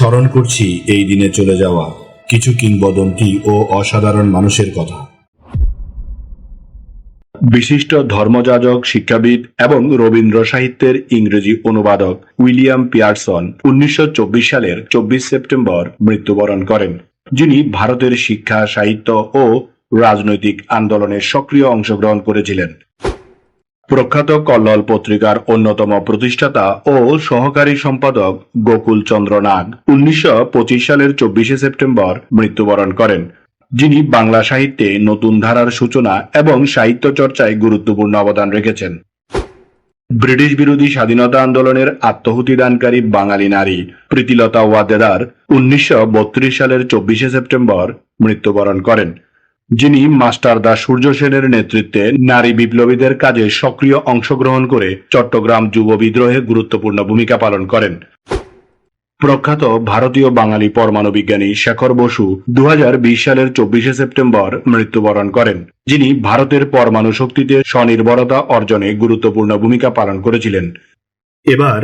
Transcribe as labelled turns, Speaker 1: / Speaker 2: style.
Speaker 1: স্মরণ করছি এই দিনে চলে যাওয়া কিছু কিংবদন্তি ও অসাধারণ মানুষের কথা। বিশিষ্ট ধর্মযাজক, শিক্ষাবিদ এবং রবীন্দ্র সাহিত্যের ইংরেজি অনুবাদক উইলিয়াম পিয়ারসন উনিশশো চব্বিশ সালের চব্বিশ সেপ্টেম্বর মৃত্যুবরণ করেন, যিনি ভারতের শিক্ষা, সাহিত্য ও রাজনৈতিক আন্দোলনে সক্রিয় অংশগ্রহণ করেছিলেন। প্রখ্যাত কল্লোল পত্রিকার অন্যতম প্রতিষ্ঠাতা ও সহকারী সম্পাদক গোকুল চন্দ্র নাগ উনিশশো পঁচিশ সালের চব্বিশে সেপ্টেম্বর মৃত্যুবরণ করেন, যিনি বাংলা সাহিত্যে নতুন ধারার সূচনা এবং সাহিত্য চর্চায় গুরুত্বপূর্ণ অবদান রেখেছেন। ব্রিটিশ বিরোধী স্বাধীনতা আন্দোলনের আত্মহুতিদানকারী বাঙালি নারী প্রীতিলতা ওয়াদেদার উনিশশো বত্রিশ সালের চব্বিশে সেপ্টেম্বর মৃত্যুবরণ করেন। যিনি মাস্টার দা সূর্য সেনের নেতৃত্বে নারী বিপ্লবীদের কাজে সক্রিয় অংশগ্রহণ করে চট্টগ্রাম যুব বিদ্রোহে গুরুত্বপূর্ণ ভূমিকা পালন করেন। প্রখ্যাত ভারতীয় বাঙালি পরমাণু বিজ্ঞানী শেখর বসু দু হাজার বিশ সালের চব্বিশে সেপ্টেম্বর মৃত্যুবরণ করেন, যিনি ভারতের পরমাণু শক্তিতে স্বনির্ভরতা অর্জনে গুরুত্বপূর্ণ ভূমিকা পালন করেছিলেন। এবার